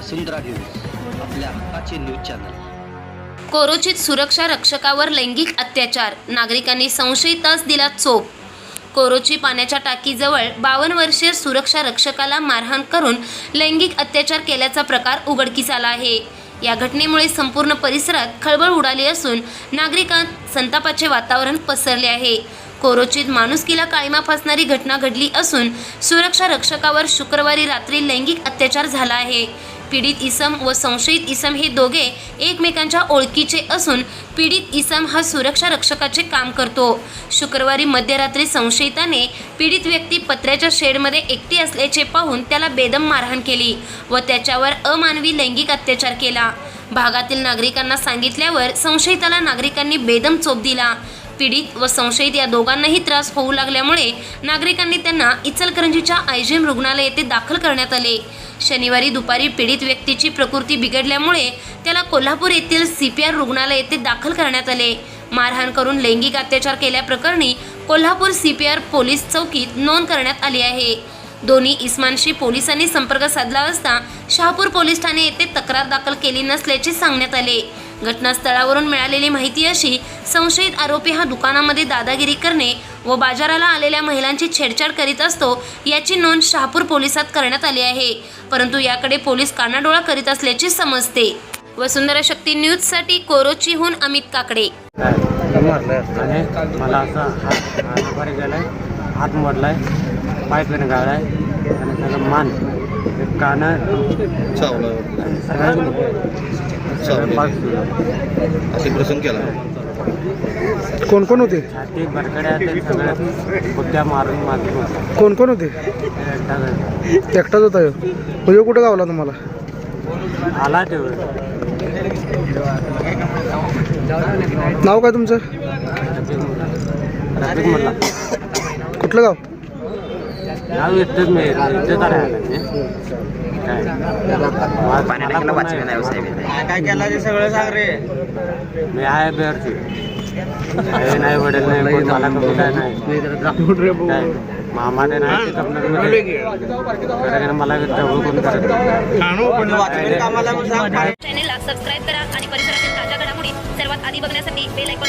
वसुंधरा news आपल्या हक्काचे news channel. कोरोचित सुरक्षा रक्षकावर लैंगिक अत्याचार नागरिकांनी संशयितास दिला चोप. कोरोची पाण्याच्या टाकीजवळ बावन्न वर्षीय सुरक्षा रक्षकाला मारहाण करून लैंगिक अत्याचार केल्याचा प्रकार उघडकीस आला आहे. या घटनेमुळे संपूर्ण परिसरात खळबळ उडाली असून नागरिकांत संतापाचे वातावरण पसरले आहे. कोरोचित माणुसकीला काळीमा फासणारी घटना घडली असून सुरक्षा रक्षकावर शुक्रवारी रात्री लैंगिक अत्याचार झाला आहे. पीडित इसम व संशयित इसम हे दोघे एकमेकांच्या ओळखीचे असून पीडित इसम हा सुरक्षा रक्षकाचे काम करतो. शुक्रवारी मध्यरात्री संशयिताने पीडित व्यक्ती पत्र्याच्या शेडमध्ये एकटी असल्याचे पाहून त्याला बेदम मारहाण केली व त्याच्यावर अमानवी लैंगिक अत्याचार केला. भागातील नागरिकांना सांगितल्यावर संशयिताला नागरिकांनी बेदम चोप दिला. पीडित व संशयित या दोघांनाही त्रास होऊ लागल्यामुळे नागरिकांनी त्यांना इचलकरंजीच्या आयजीएम रुग्णालय येथे दाखल करण्यात आले. शनिवारी दुपारी पीडित व्यक्तीची प्रकृती बिघडल्यामुळे त्याला कोल्हापूर येथील सी पी आर रुग्णालय येथे दाखल करण्यात आले. मारहाण करून लैंगिक अत्याचार केल्याप्रकरणी Kolhapur C P R police चौकीत नोंद करण्यात आली आहे. दोन्ही इस्मानशी पोलिसांनी संपर्क साधला असता शहापूर पोलीस ठाणे येथे तक्रार दाखल केली नसल्याचे सांगण्यात आले. घटनास्थळावरून मिळालेली माहिती अशी संशयित आरोपी हा दुकानामध्ये दादागिरी करणे व बाजाराला आलेल्या महिलांची छेडछाड करीत असतो याची नोंद शहापूर पोलिसात करण्यात आली आहे. परंतु याकडे पोलीस कानाडोळा करीत असल्याचे समजते. वसुंधरा शक्ती न्यूजसाठी कोरोचीहून अमित काकडे. आणि मला असा हात हात वर गेलाय हात मोडलाय पाय पण आणि त्याचं मान कान असे प्रसंग केला. कोण कोण होते? छाती बरकड्या ते सगळं बुद्ध्या मारून. कोण कोण होते? ते एकटा एकटाच होता ह्यो. मग ह्यो कुठं गावला तुम्हाला? आला नाव काय तुमचं? रफिक म्हणला कुठलं गाव? नाव येतच मी इज्जत आला काय? पाण्याला वाचले नाही काय केला ते सगळं सांग रे मी आहे बेअरची. नाही वडील नाही कोण मला नाही मामा ते नाही मला जवळ कोण करत चॅनेलला सबस्क्राईब करा आणि परिसरातील ताज्या घडामोडी सर्वात आधी बघण्यासाठी बेल ऐकून